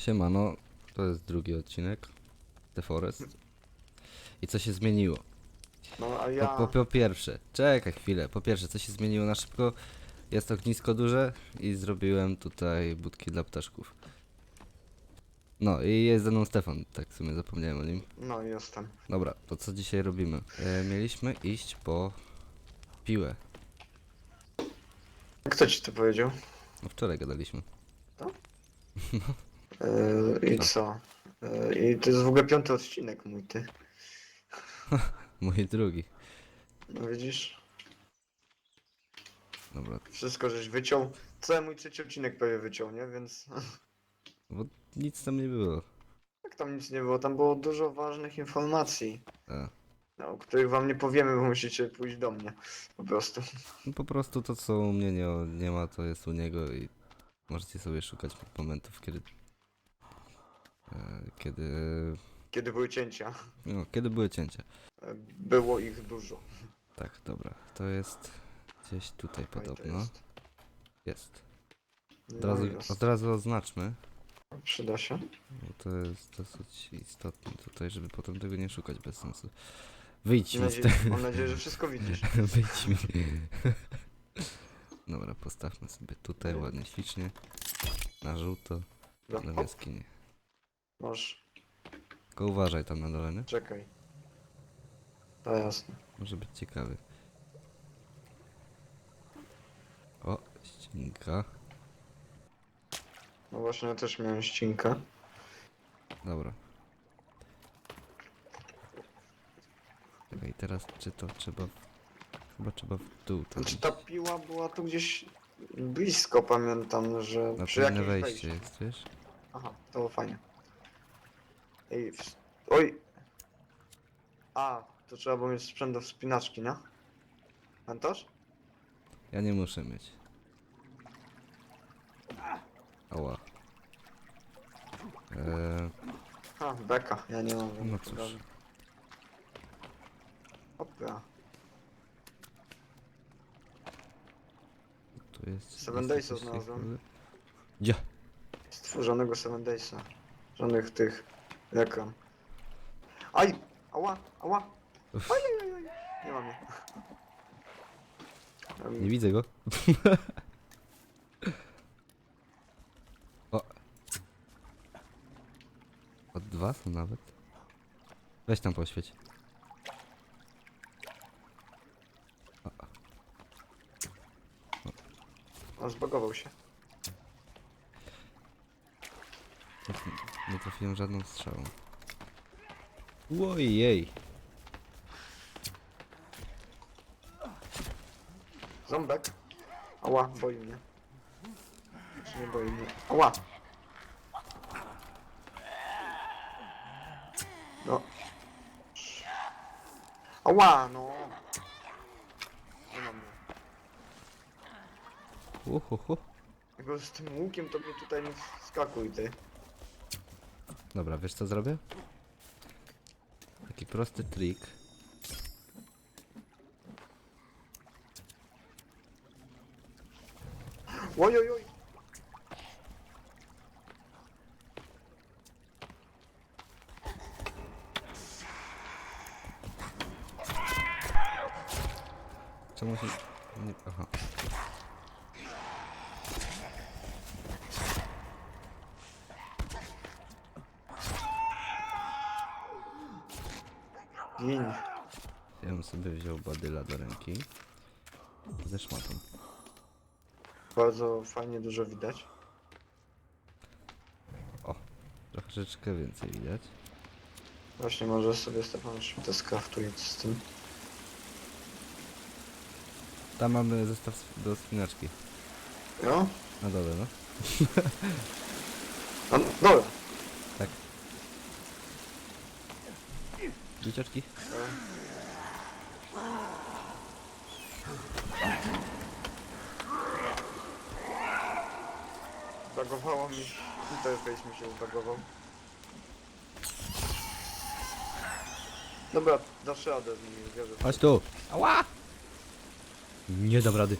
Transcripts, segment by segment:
Siemano, to jest drugi odcinek The Forest. I co się zmieniło? No a ja... Po, po, po pierwsze, czekaj chwilę, po pierwsze, co się zmieniło na szybko? Jest ognisko duże i zrobiłem tutaj budki dla ptaszków. No i jest ze mną Stefan, tak w sumie zapomniałem o nim. No jestem. Dobra, to co dzisiaj robimy? E, mieliśmy iść po piłę. Kto ci to powiedział? No wczoraj gadaliśmy. Yy, I No. co? Yy, I to jest w ogóle piąty odcinek mój, ty. Mój drugi. No widzisz? Dobra, Wszystko żeś wyciął. Cały mój trzeci odcinek prawie wyciął, nie? Więc... bo nic tam nie było. Jak tam nic nie było, tam było dużo ważnych informacji. A. No, o których wam nie powiemy, bo musicie pójść do mnie. Po prostu. No po prostu to co u mnie nie, nie ma, to jest u niego i możecie sobie szukać momentów, kiedy. Kiedy. Kiedy były cięcia. No, kiedy były cięcia. Było ich dużo. Tak, dobra. To jest gdzieś tutaj Oj, to podobno. jest. Jest. No, Od razu, jest. od razu oznaczmy, Przyda się. bo to jest dosyć istotne tutaj, żeby potem tego nie szukać bez sensu. Wyjdź Mam mi z nadzieję, tego. mam nadzieję, że wszystko widzisz. Wyjdź mi. Dobra, postawmy sobie tutaj ładnie, ślicznie. Na żółto, No, na hop, jaskinię. Masz, Tylko uważaj tam na dole, nie? czekaj. To jasne. Może być ciekawy. O, ścinka. No właśnie, ja też miałem ścinkę. Dobra. Czekaj, teraz czy to trzeba... Chyba trzeba w dół to Znaczy ta piła była tu gdzieś blisko, pamiętam, że Na przy jakimś wejście wejściu. jest, wiesz? Aha, to było fajnie. Ej, w... oj! A, to trzeba było mieć sprzęt do wspinaczki, nie? Pamiętasz? Ja nie muszę mieć. Ała. Eee, Ha, beka, ja nie mam. no cóż. Opra. Tu jest... Seven jest Days'a znalazłem. Gdzie? Stworzonego Seven Daysa. Żadnych tych reklam. Aj! Ała! Ała! Aj, aj, aj. Nie mam. Em, Nie widzę go. o. Od dwa są nawet. Weź tam poświeć. O, zbagował się. Nie trafiłem żadną strzałą. Ojej. Ząbek. Ała, boi mnie. Czy nie boi mnie? Ała! No. Ała, no! Nie mam mnie. Uhuhu. Tylko z tym łukiem to mnie tutaj nie wskakuj, ty. Dobra, wiesz co zrobię? Taki prosty trik. Oj, oj, oj! Czemu się... Nie... Aha. Gin. Ja bym sobie wziął badyla do ręki. Ze szmatą. Bardzo fajnie dużo widać. Troszeczkę więcej widać. Właśnie może sobie Stefan to skraftuje z tym. Tam mamy zestaw sp- do spinaczki. No? Na dole, no. No, dobra. Dzieciaczki? Bagowało mi. Interfejs mi się zbagował. Dobra, dasz radę z nimi, wierzę. Chodź tu! Ała! Nie dam rady.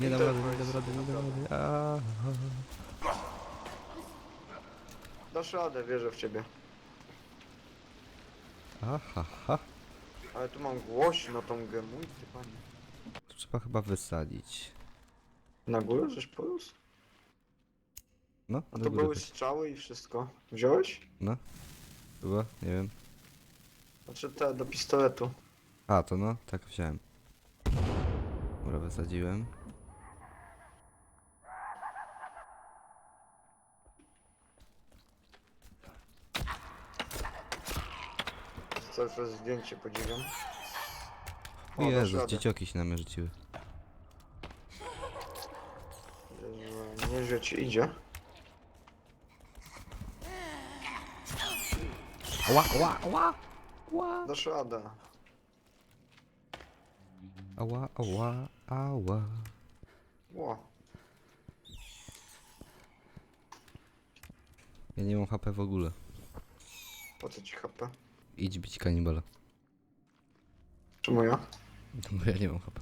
Nie dam rady, nie dam rady, nie dam rady. Dasz radę, wierzę w ciebie. Aha, ha. Ale tu mam głośno tą grę, mój ty panie. To trzeba chyba wysadzić. Na górę żeś porósł? No, A do to góry były chodź. strzały i wszystko. Wziąłeś? No. Chyba? Nie wiem. Znaczy te, do pistoletu. A, to no, tak wziąłem. Dobra, wysadziłem. Cały czas zdjęcie podziwiam. O dasz Jezus, radę. dziecioki się na mnie rzuciły. Jezu, Nieźle ci idzie. Ła, ła, ła! Ła! Dasz radę. Ała, ała, ała. Ło. Ja nie mam HP w ogóle. Po co ci HP? Idź bić kanibala. Czemu ja? No bo ja nie mam HP.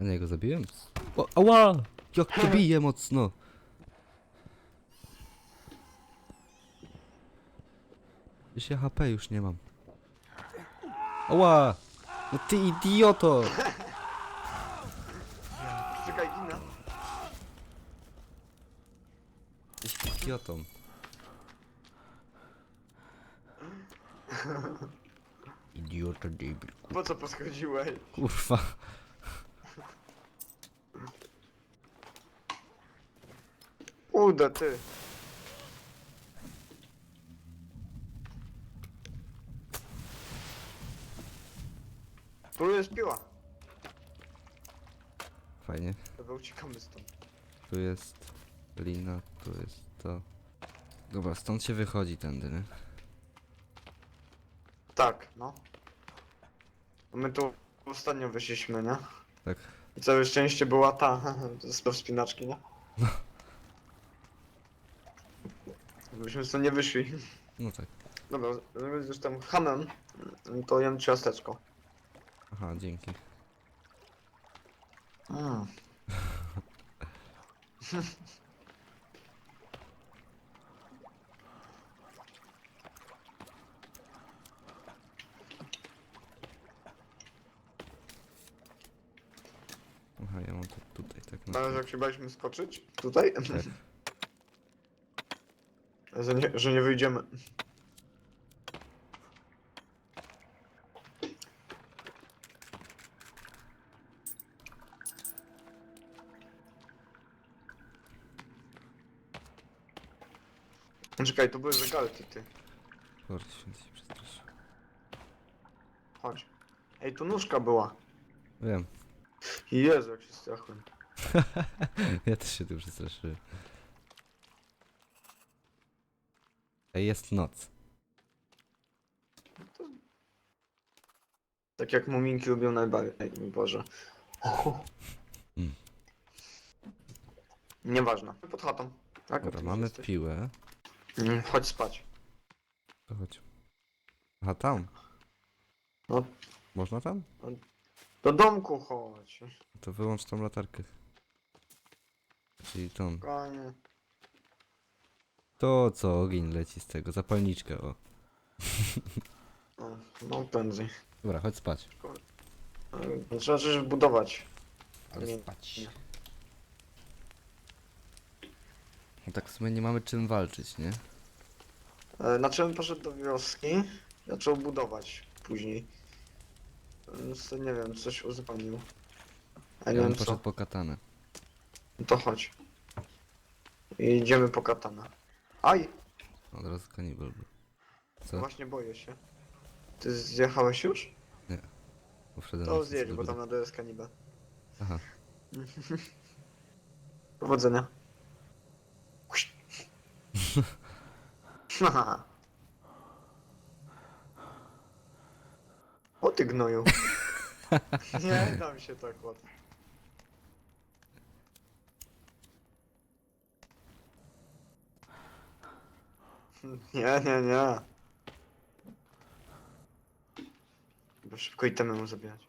A nie, go zabiłem? O, ała! Jak to bije mocno! Ja HP już nie mam. Ała! No ty idioto! Czekaj, ginę. Jesteś idiotą. Idiota debil. Po co poschodziłeś? Kurwa. Uda ty. Tu jest piła. Fajnie. Chyba uciekamy stąd. Tu jest lina, tu jest to. Dobra, stąd się wychodzi tędy, nie? Tak, no. My tu ostatnio wyszliśmy, nie? Tak. I całe szczęście była ta, z do wspinaczki, nie? Byśmy stąd nie wyszli. No tak. Dobra, żeby już tam hamem, to jem ciasteczko. Aha, dzięki. Mm. Aha, ja mam to tutaj, tak na Teraz jak się baliśmy skoczyć? Tutaj? Tak. że, nie, że nie wyjdziemy. Czekaj, to były zegarki, ty. Kurde, święty się przestraszy. Chodź. Ej, tu nóżka była. Wiem. Jezu, jak się strachłem. Ja też się tu przestraszyłem. Ej, jest noc. Tak jak muminki lubią najbardziej. Ej, mój Boże. Mm. Nieważne. Pod chatą. Tak, Dobra, mamy jesteś. piłę. Mm, Chodź spać. To chodź. Aha, tam. No. Można tam? Do domku chodź. To wyłącz tą latarkę. Czyli tą. To co, ogień leci z tego, zapalniczka, o. No, no prędzej. Dobra, chodź spać. No, Trzeba coś budować. Ale Nie. spać. No tak w sumie nie mamy czym walczyć, nie? E, Na czym poszedł do wioski? Zaczął budować później. Więc to nie wiem, coś uzupełnił. A nie Ja bym wiem co. poszedł po katanę. No to chodź. I idziemy po katana. Aj! Od razu kanibal był. Co? Właśnie boję się. Ty zjechałeś już? Bo wszedłem To na zjedź, bo tam na dole jest kanibal. Aha. Powodzenia. Haha. o ty gnoju. Nie dam się tak łatwo. Nie, nie, nie. Bo szybko itemy mu zabierać.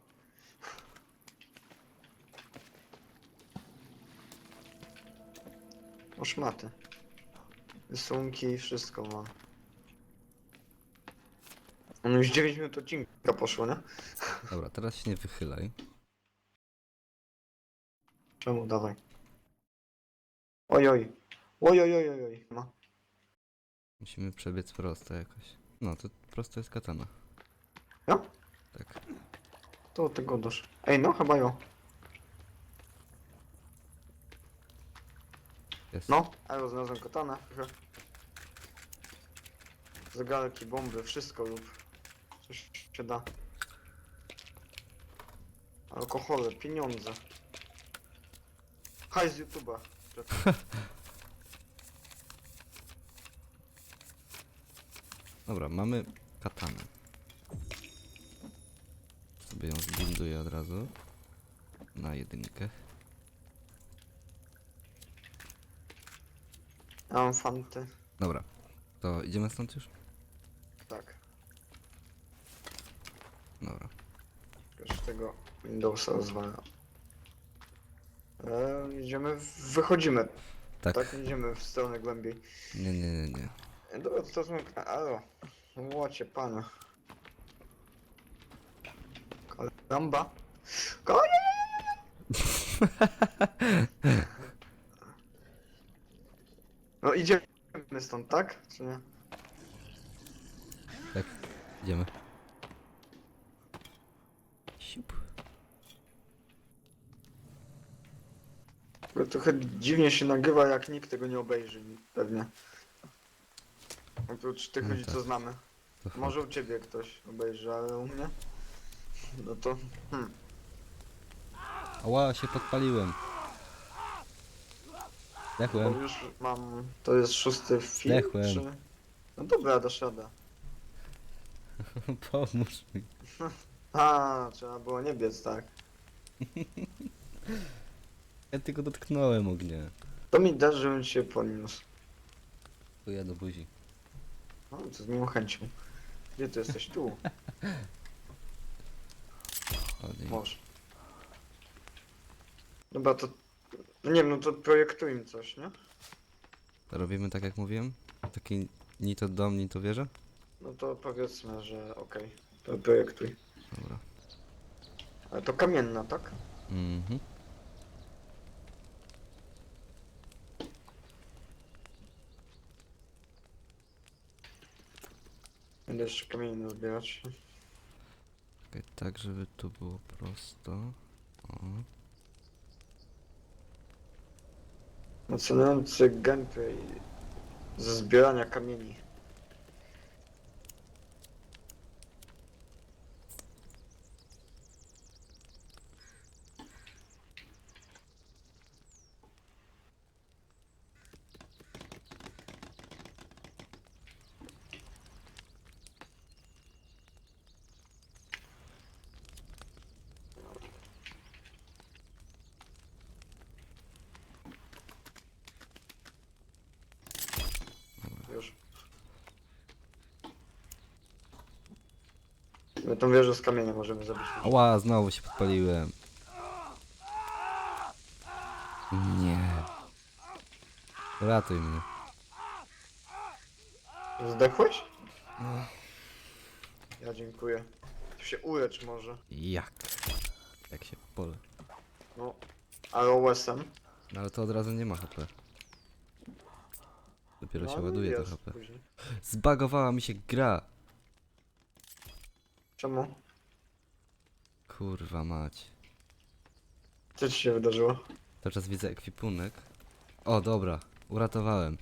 O szmaty. Rysunki, wszystko mam. No już 9 minut odcinka poszło, nie? Dobra, teraz się nie wychylaj. Czemu? Dawaj. Oj, oj. Oj, oj, oj, oj, oj. No. Musimy przebiec prosto jakoś. No, to prosto jest katana. Ja? Tak. To tego dosz. Ej, no chyba jo. Jest. No, a ja znalazłem katanę. Zegarki, bomby, wszystko lub coś się da. Alkohole, pieniądze. Hajs z YouTube'a. Dobra, mamy katanę. Sobie ją zbunduję od razu. Na jedynkę. Ja mam fanty. Dobra, to idziemy stąd już? Tak. Dobra. Już tego Windowsa rozwala. E, idziemy, w- wychodzimy. Tak. Tak, idziemy w stronę głębiej. Nie, nie, nie, nie. E, Dobra, to są... Alo. Łocie pana. Karamba. Konie! No idziemy stąd, tak? Czy nie? Tak, idziemy. Siup. Bo trochę dziwnie się nagrywa, jak nikt tego nie obejrzy, pewnie. Oprócz tych No ludzi, tak. co znamy. To. Może u ciebie ktoś obejrzy, ale u mnie? No to... Hmm. Ała, się podpaliłem. Bo Zdechłem. już mam... To jest szósty film, Zdechłem. czy... No dobra, dasz radę. Pomóż mi. A, trzeba było nie biec, tak. Ja tylko dotknąłem ognia. To mi dasz, żebym cię podniósł. Tu ja do buzi. No, to z miłą chęcią. Gdzie ty jesteś? Tu. Chodź. Może. Dobra, to... No nie wiem, no to projektujmy coś, nie? Robimy tak jak mówiłem? Taki ni to dom, ni to wieża? No to powiedzmy, że okej. To projektuj. Ale to kamienna, tak? Mhm. Będę jeszcze kamienie zbierać. Okej, tak żeby tu było prosto. O. Fascynujący gameplay ze zbierania kamieni. Już. My tą wieżę z kamienia możemy zrobić. Ała, znowu się podpaliłem. Nie. Ratuj mnie. Zdechłeś? Ja dziękuję. Tu się ulecz może. Jak? Jak się pole. No, ale OS-em. No ale to od razu nie ma HP. Dopiero się No, ładuje to jest HP. później. Zbagowała mi się gra. Czemu? Kurwa mać. Co ci się wydarzyło? Cały czas widzę ekwipunek. O, dobra. Uratowałem.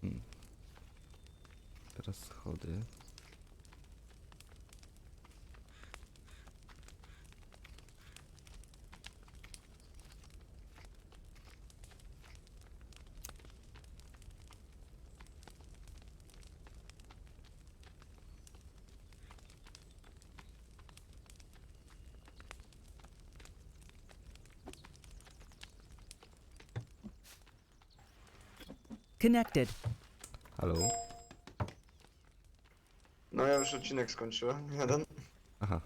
Hmm. Teraz schody. Connected. Halo? No ja już odcinek skończyłem, jeden. Aha.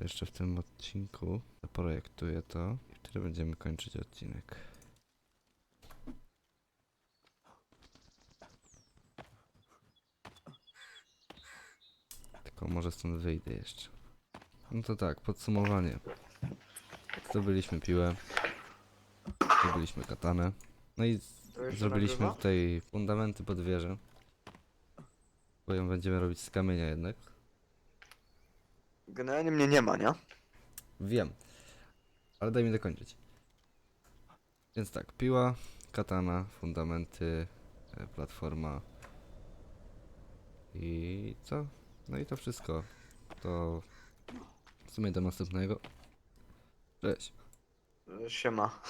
To jeszcze w tym odcinku zaprojektuję to i wtedy będziemy kończyć odcinek. Tylko może stąd wyjdę jeszcze. No to tak, podsumowanie. Zdobyliśmy piłę. Zdobyliśmy katanę. No i zrobiliśmy tutaj fundamenty pod wieżę. Bo ją będziemy robić z kamienia jednak. Generalnie mnie nie ma, nie? Wiem. Ale daj mi dokończyć. Więc tak, piła, katana, fundamenty, e, platforma i co? No i to wszystko. To w sumie do następnego. Cześć. Siema.